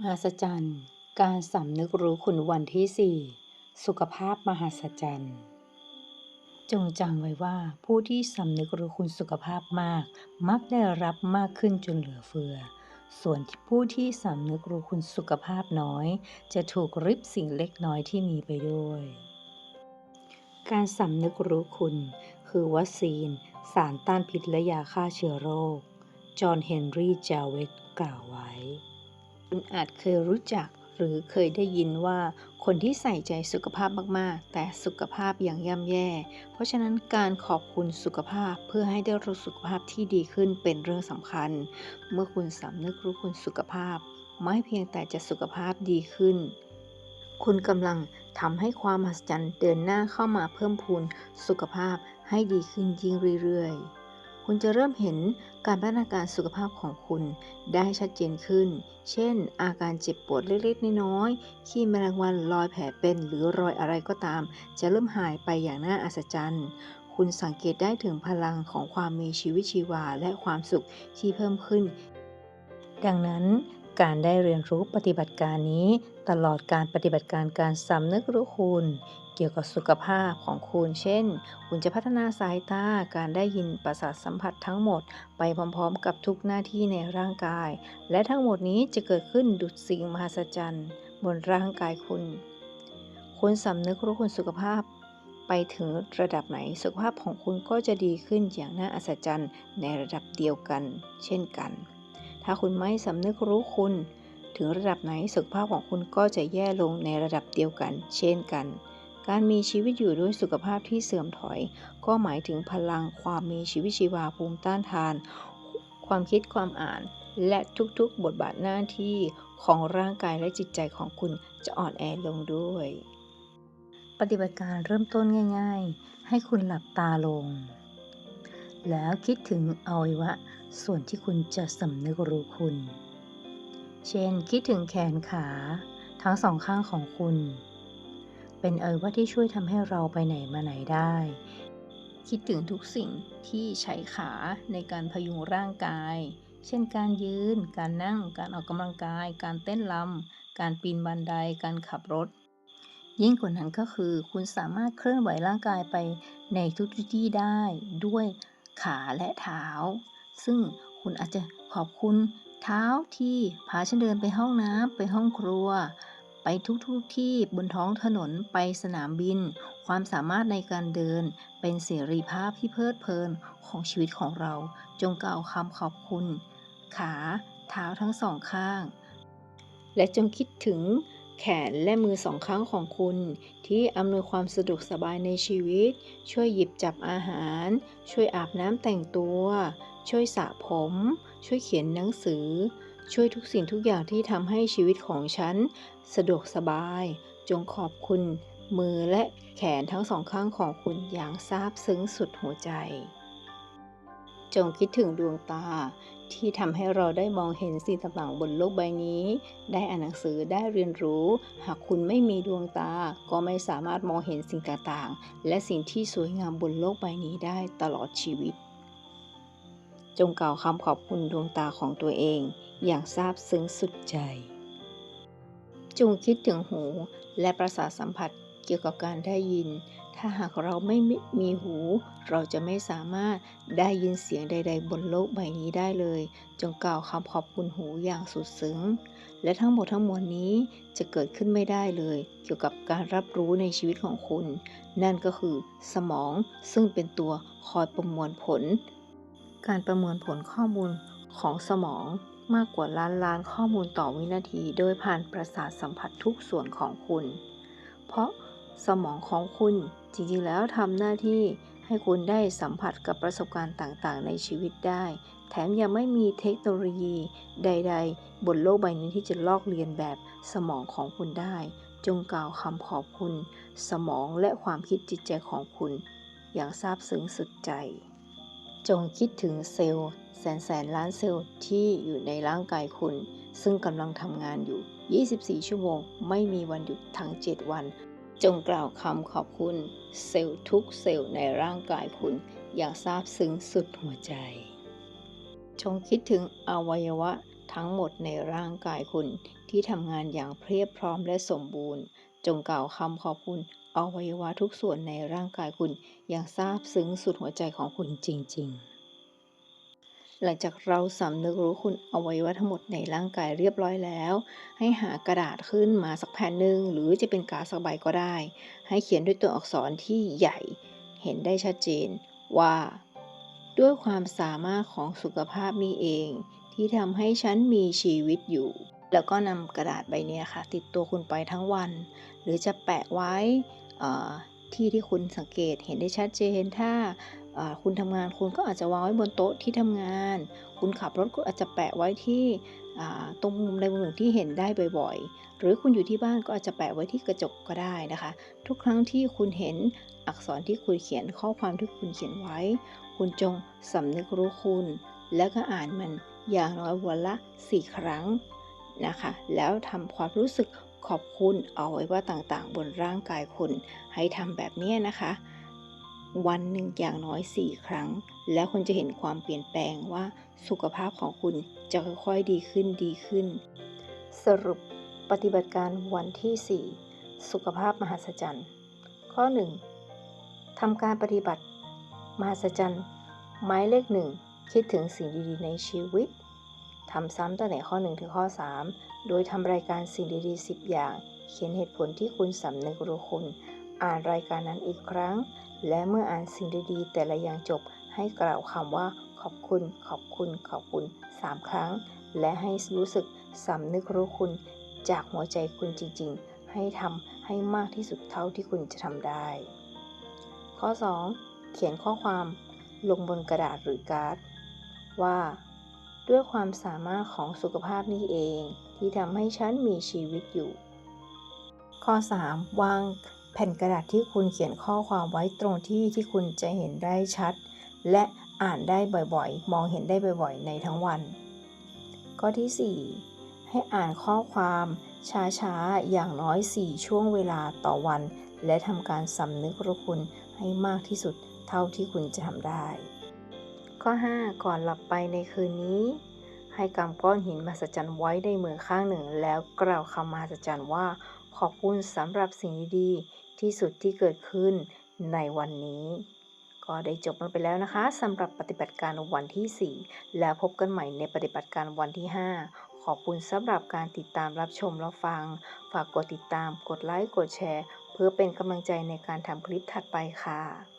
มหัศจรรย์ การสำนึกรู้คุณวันที่4สุขภาพมหัศจรรย์ จงจำไว้ว่าผู้ที่สำนึกรู้คุณสุขภาพมาก มักได้รับมากขึ้นจนเหลือเฟือ ส่วนผู้ที่สำนึกรู้คุณสุขภาพน้อย จะถูกริบสิ่งเล็กน้อยที่มีไปด้วย การสำนึกรู้คุณ คือวัคซีน สารต้านพิษและยาฆ่าเชื้อโรค จอห์น เฮนรี่จาเวตกล่าวไว้ คุณอาจเคยรู้จักหรือเคยได้ยินว่าคนที่ใส่ใจสุขภาพมาก ๆ แต่สุขภาพอย่างย่ำแย่ เพราะฉะนั้นการขอบคุณสุขภาพเพื่อให้ได้รู้สุขภาพที่ดีขึ้นเป็นเรื่องสำคัญ เมื่อคุณสำนึกรู้คุณสุขภาพ ไม่เพียงแต่จะสุขภาพดีขึ้น คุณกำลังทำให้ความมหัศจรรย์เดินหน้าเข้ามาเพิ่มพูนสุขภาพให้ดีขึ้นยิ่งเรื่อย ๆ คุณจะเริ่มเห็นการพัฒนาการสุขภาพของคุณได้ชัดเจนขึ้น เช่น อาการเจ็บปวดเล็กๆ น้อยๆขี้แมลงวันรอยแผลเป็นหรือรอยอะไรก็ตาม จะเริ่มหายไปอย่างน่าอัศจรรย์ คุณสังเกตได้ถึงพลังของความมีชีวิตชีวาและความสุขที่เพิ่มขึ้น ดังนั้น การได้เรียนรู้ปฏิบัติการนี้ ตลอดการปฏิบัติการการสำนึกรู้คุณ เกี่ยวกับสุขภาพของคุณ เช่น คุณจะพัฒนาสายตา การได้ยินประสาทสัมผัสทั้งหมด ไปพร้อมๆ กับทุกหน้าที่ในร่างกาย และทั้งหมดนี้จะเกิดขึ้นดุจสิ่งมหัศจรรย์บนร่างกายคุณ คุณสำนึกรู้คุณสุขภาพไปถึงระดับไหนสุขภาพของคุณก็จะดีขึ้นอย่างน่าอัศจรรย์ในระดับเดียวกัน เช่นกัน ถ้าคุณไม่สำนึกรู้คุณ ถึงระดับไหนสุขภาพของคุณก็จะแย่ลงในระดับเดียวกัน เช่นกัน การมีชีวิตอยู่ด้วยสุขภาพที่เสื่อมถอย ก็หมายถึงพลังความมีชีวิตชีวาภูมิต้านทาน ความคิดความอ่านและทุกๆ บทบาทหน้าที่ของร่างกายและจิตใจของคุณจะอ่อนแอลงด้วย ปฏิบัติการเริ่มต้นง่าย ๆ ให้คุณหลับตาลง แล้วคิดถึงอวัยวะ ส่วนที่คุณจะสำนึกรู้คุณ เช่น คิดถึงแขนขาทั้งสองข้างของคุณ เป็นเอวัยวะที่ช่วยทำให้เราไปไหนมาไหนได้ คิดถึงทุกสิ่งที่ใช้ขาในการพยุงร่างกาย เช่นการยืน การนั่ง การออกกำลังกาย การเต้นรำการปีนบันได การขับรถ ยิ่งกว่านั้นก็คือ คุณสามารถเคลื่อนไหวร่างกายไปในทุกที่ได้ด้วยขาและเท้า ซึ่งคุณอาจจะขอบคุณเท้าที่พาฉันเดินไปห้องน้ำไปห้องครัว ไปทุกๆทที่บนท้องถนนไปสนามบิน ความสามารถในการเดินเป็นเสรีภาพที่เพลิดเพลินของชีวิตของเรา จงกล่าวคำขอบคุณ ขาเท้าทั้งสองข้าง และจงคิดถึงแขนและมือสองข้างของคุณ ที่อำนวยความสะดวกสบายในชีวิต ช่วยหยิบจับอาหาร ช่วยอาบน้ำแต่งตัว ช่วยสระผม ช่วยเขียนหนังสือ ช่วยทุกสิ่งทุกอย่างที่ทำให้ชีวิตของฉัน สะดวกสบาย จงขอบคุณ มือและแขนทั้งสองข้างของคุณอย่างซาบซึ้งสุดหัวใจ จงคิดถึงดวงตาที่ทำให้เราได้มองเห็นสิ่งต่างๆบนโลกใบนี้ ได้อ่านหนังสือได้เรียนรู้ หากคุณไม่มีดวงตา ก็ไม่สามารถมองเห็นสิ่งต่างๆ และสิ่งที่สวยงามบนโลกใบนี้ได้ตลอดชีวิต จงกล่าวคำขอบคุณดวงตาของตัวเอง อย่างซาบซึ้งสุดใจ จงคิดถึงหูและประสาทสัมผัสเกี่ยวกับการได้ยิน ถ้าหากเราไม่มีหู เราจะไม่สามารถได้ยินเสียงใด ๆ บนโลกใบนี้ได้เลย จงกล่าวคำขอบคุณหูอย่างสุดซึ้ง และทั้งหมดทั้งมวลนี้จะเกิดขึ้นไม่ได้เลย เกี่ยวกับการรับรู้ในชีวิตของคุณ นั่นก็คือสมองซึ่งเป็นตัวคอยประมวลผล การประมวลผลข้อมูลของสมองมากกว่าล้านล้านข้อมูลต่อวินาที โดยผ่านประสาทสัมผัสทุกส่วนของคุณ เพราะสมองของคุณจริงๆแล้วทำหน้าที่ให้คุณได้สัมผัสกับประสบการณ์ต่างๆ ในชีวิตได้ แถมยังไม่มีเทคโนโลยีใด ๆ บนโลกใบนี้ที่จะลอกเลียนแบบสมองของคุณได้ จงกล่าวคำขอบคุณ สมองและความคิดจิตใจของคุณ อย่างซาบซึ้งสุดใจ จงคิดถึงเซลล์แสนแสนล้านเซลล์ที่อยู่ในร่างกายคุณ ซึ่งกำลังทำงานอยู่ 24 ชั่วโมง ไม่มีวันหยุดทั้ง 7 วัน จงกล่าวคำขอบคุณ เซลล์ทุกเซลล์ในร่างกายคุณ อย่างซาบซึ้งสุดหัวใจ จงคิดถึงอวัยวะทั้งหมดในร่างกายคุณที่ทำงานอย่างเพรียบพร้อมและสมบูรณ์ จงกล่าวคำขอบคุณอวัยวะทุกส่วนในร่างกายคุณอย่างซาบซึ้งสุดหัวใจของคุณจริง ๆ หลังจากเราสำนึกรู้คุณอวัยวะทั้งหมดในร่างกายเรียบร้อยแล้ว ให้หากระดาษขึ้นมาสักแผ่นหนึ่งหรือจะเป็นกาสักใบก็ได้ ให้เขียนด้วยตัวอักษรที่ใหญ่ เห็นได้ชัดเจนว่า ด้วยความสามารถของสุขภาพนี้เอง ที่ทำให้ฉันมีชีวิตอยู่ แล้วก็นำกระดาษใบนี้ค่ะ ติดตัวคุณไปทั้งวัน หรือจะแปะไว้ที่ที่คุณสังเกตเห็นได้ชัดเจนถ้าคุณทำงานคุณก็อาจจะวางไว้บนโต๊ะที่ทำงาน คุณขับรถก็อาจจะแปะไว้ที่ตรงมุมใดมุมหนึ่งที่เห็นได้บ่อยๆ หรือคุณอยู่ที่บ้านก็อาจจะแปะไว้ที่กระจกก็ได้นะคะ ทุกครั้งที่คุณเห็นอักษรที่คุณเขียนข้อความที่คุณเขียนไว้ คุณจงสำนึกรู้คุณ แล้วก็อ่านมันอย่างน้อยวันละ 4 ครั้ง นะคะ แล้วทำความรู้สึกขอบคุณเอาไว้ว่าต่างๆ บนร่างกายคุณ ให้ทำแบบนี้นะคะ วันหนึ่งอย่างน้อย 4 ครั้ง แล้วคุณจะเห็นความเปลี่ยนแปลงว่าสุขภาพของคุณจะค่อยๆดีขึ้นดีขึ้น สรุปปฏิบัติการวันที่ 4 สุขภาพมหัศจรรย์ ข้อ 1ทำการปฏิบัติ มหัศจรรย์ หมายเลขหนึ่งคิดถึงสิ่งดีๆในชีวิต ทำซ้ำตั้งแต่ข้อ 1 ถึงข้อ 3 โดยทำรายการสิ่งดีๆ 10 อย่าง เขียนเหตุผลที่คุณสำนึกรู้คุณ อ่านรายการนั้นอีกครั้ง และเมื่ออ่านสิ่งดีๆ แต่ละอย่างจบ ให้กล่าวคำว่าขอบคุณ ขอบคุณ ขอบคุณ 3 ครั้ง และให้รู้สึกสำนึกรู้คุณ จากหัวใจคุณจริงๆ ให้ทำให้มากที่สุดเท่าที่คุณจะทำได้ ข้อ 2 เขียนข้อความลงบนกระดาษหรือการ์ดว่า ด้วยความสามารถของสุขภาพนี้เองที่ทำให้ฉันมีชีวิตอยู่ ข้อ 3 วางแผ่นกระดาษที่คุณเขียนข้อความไว้ตรงที่ที่คุณจะเห็นได้ชัด และอ่านได้บ่อยๆ มองเห็นได้บ่อยๆ ในทั้งวัน ข้อที่ 4 ให้อ่านข้อความช้าๆ อย่างน้อย 4 ช่วงเวลาต่อวัน และทำการสำนึกรู้คุณให้มากที่สุดเท่าที่คุณจะทำได้ ข้อ 5 ก่อนหลับไปในคืนนี้ ให้กำก้อนหินมหัศจรรย์ไว้ในมือข้างหนึ่ง แล้วกล่าวคำมหัศจรรย์ว่า ขอบคุณสำหรับสิ่งดีๆที่สุดที่เกิดขึ้นในวันนี้ ก็ได้จบลงไปแล้วนะคะสำหรับปฏิบัติการวันที่ 4 แล้วพบกันใหม่ในปฏิบัติการวันที่ 5 ขอบคุณสำหรับการติดตามรับชมรับฟัง ฝากกดติดตามกดไลค์กดแชร์ เพื่อเป็นกำลังใจในการทำคลิปถัดไปค่ะ